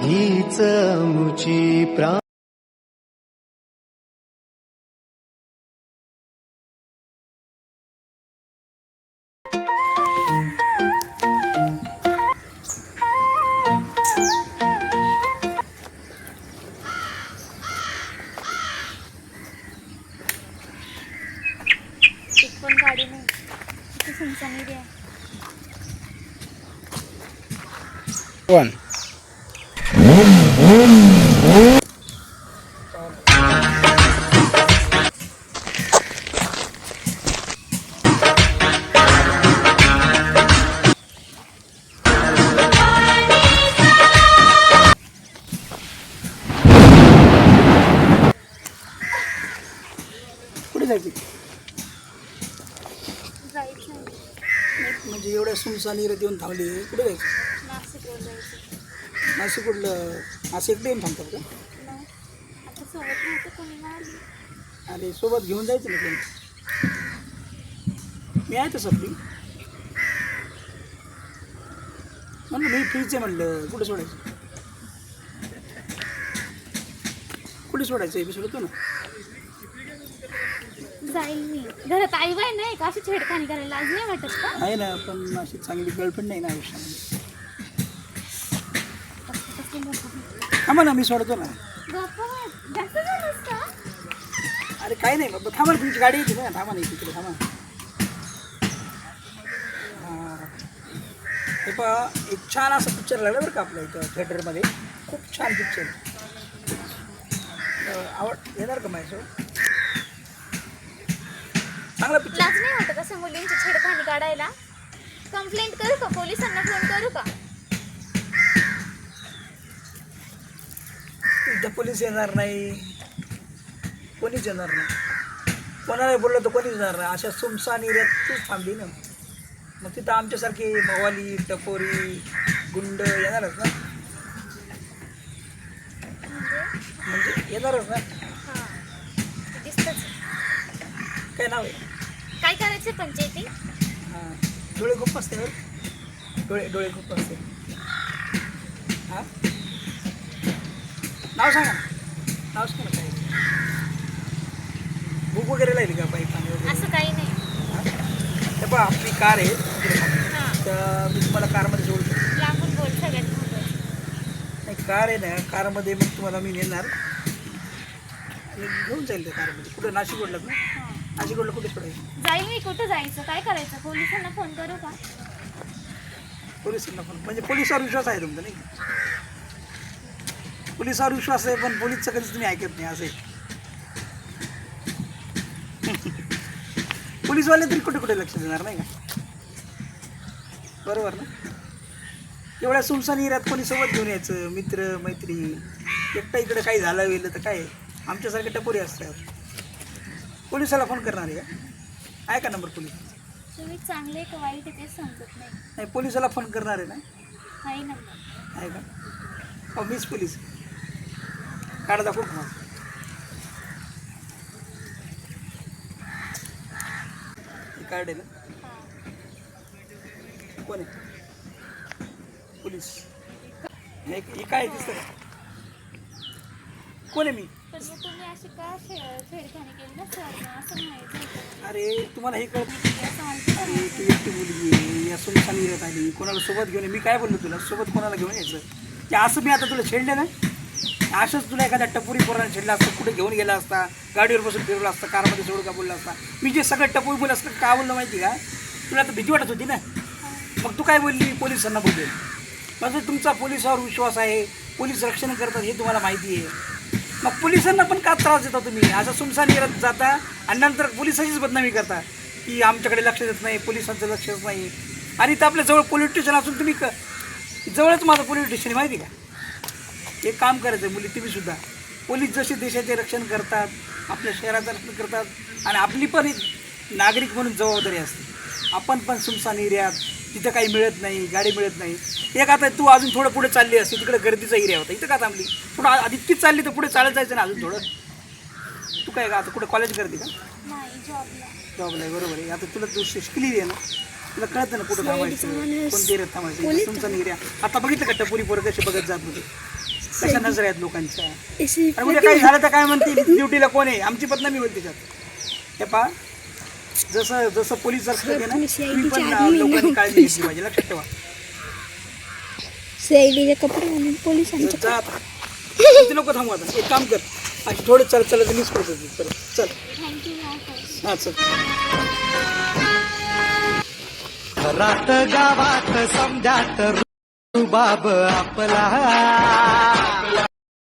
हीच मुची प्रा एक पण गाडी नाही किती सुनसान एरिया आहे वन कुठे जायची जायचं आहे म्हणजे एवढ्या सुनसान येऊन थांबली कुठे जायचं. नाशिक कुठलं असं एकटे येऊन थांबतात का? मग आता सोबत नव्हतं कोणी नाही आली अरे सोबत घेऊन जायचं ना कोणी मी आहे तसं आपली. म्हणलं मी फ्रीच आहे म्हणलं कुठे सोडायचं? कुठे सोडायचं? मी सोडतो ना. जाईल मी. घरात आई बाई नाही का? अशी छेडखानी करायला लाज नाही वाटत का? आहे ना पण अशी चांगली गर्लफ्रेंड नाही ना आयुष्यामध्ये. थांबा ना मी सोडतो ना. अरे काही नाही बाबा थांबा तुमची गाडी येते ना थांबा नाही तिकडे थांबा. हा. हे पहा एक छान असा पिक्चर लागला बरं का आपल्या इथं थिएटरमध्ये खूप छान पिक्चर आवड येणार का माझ्यासोबत चांगला पिक्चर लाज नाही वाटत असं मुलींची छेडखानी काढायला? कंप्लेंट करू का? पोलिसांना फोन करू का? इथं पोलीस येणार नाही. कोणीच येणार नाही. कोणाला बोललं तर कोणीच येणार नाही. अशा सुमसान एरियात तूच थांबली ना. मग तिथं आमच्यासारखे मवाली टपोरी गुंड येणारच ना. म्हणजे येणारच ना. हां काय नाव आहे? काय करायचं पंचायती? हां डोळे खूप असते डोळे डोळे खूप असते हां? नाव सांगा. नाव सांगा काय भूक वगैरे लागली का बाई पाणी वगैरे? असं काही नाही. हां? पहा आपली कार आहे. इकडे थांबा. हां. तर मी तुम्हाला कारमध्ये शकतो. लांबून बोल सगळ्यात महत्वाचं नाही कार आहे ना कारमध्ये मग तुम्हाला मी नेणार. आणि घेऊन जाईल त्या कारमध्ये. कुठं? नाशिक रोडला ना हां. नाशिक रोडला कुठे सोडायचं जाईल मी कुठं जायचं? काय करायचं? पोलिसांना फोन करू का? पोलिसांना पण म्हणजे पोलिसावर विश्वास आहे तुमचा नाही पोलिसावर विश्वास आहे पण पोलीसचं कधीच तुम्ही ऐकत नाही असं आहे. पोलीसवाले तरी कुठे कुठे लक्ष देणार नाही का? बरोबर ना? एवढ्या सुमसान एरियात कोणी सोबत घेऊन यायचं? मित्र मैत्री? एकटा इकडे काही झालं गेलं तर काय? आमच्यासारखे टपोरी असतात. पोलिसाला फोन करणार आहे का आहे का नंबर पोलीस. तुम्ही चांगले का वाईट आहे ते समजत नाही. नाही पोलिसाला फोन करणार आहे ना? नंबर आहे का? मीच पोलीस. काढ दाखवू. कार्ड आहे ना? हां कोण आहे? पोलीस. हे हे काय दिसतं कोण आहे मी? होतं. अरे तुम्हाला हे कळत तू एकटी मुलगी आहे. या सुनसान येत आली कोणाला सोबत घेऊन. मी काय बोललो तुला? सोबत कोणाला घेऊन यायचं? ते असं मी आता तुला छेडलं ना? असंच तुला एखाद्या टपोरी पोराने छेडला असतं कुठे घेऊन गेला असता गाडीवर बसून फिरवला असता कारमध्ये सोडून का बोलला असता? मी जे सगळं टपोरी बोललं असतं का बोललं माहिती का? तुला तर भीती वाटत होती ना? मग तू काय बोलली? पोलिसांना बोलेल. माझं तुमचा पोलिसावर विश्वास आहे. पोलीस रक्षण करतात हे तुम्हाला माहिती आहे. मग पोलिसांना पण का त्रास देता तुम्ही? असं सुमसान करत जाता आणि नंतर पोलिसांचीच बदनामी करता. की आमच्याकडे लक्ष देत नाही पोलिसांचं लक्षच नाही. आणि तर आपल्या जवळ पोलीस स्टेशन असून तुम्ही क जवळच माझं पोलीस स्टेशन आहे माहिती का? एक काम करायचं मुली तुम्ही सुद्धा. पोलीस जसे देशाचे रक्षण करतात आपल्या शहराचं रक्षण करतात आणि आपली पण एक नागरिक म्हणून जबाबदारी असते. आपण पण सुमसान एरियात तिथं काही मिळत नाही गाडी मिळत नाही. एक आता तू अजून थोडं पुढे चालली असते तिकडे गर्दीचा एरिया होता इथं का थांबली? थोडं आ- इतकीच चालली तर पुढे चालत जायचं ना अजून थोडं? तू काय का आता कुठे कॉलेज करते का? नाही जॉबला आहे बरोबर आहे. आता तुला तू शिकली आहे ना? तुला कळतं ना कुठं थांबायचं कोणते एरियात थांबायचं सुमसान एरिया. आता बघितलं का टपुरी पोरं कसे बघत जात होते? कशा नजर आहेत लोकांच्या? उद्या काही झालं तर काय म्हणते ड्युटीला कोण आहे? आमची बदनामी होईल त्याच्यात हे पहा जसं जसं पोलीस असतं ते ना तुम्ही पण लोकांनी काळजी घेतली पाहिजे. लक्षात ठेवा. सीआयडीचे कपडे घालून पोलिसांचे जा आता. किती लोक थांबू आता? एक काम कर. अशी थोडे चल चल मीच करतो. चल चल. हा चल. घरात गावात समजात बाब आपला.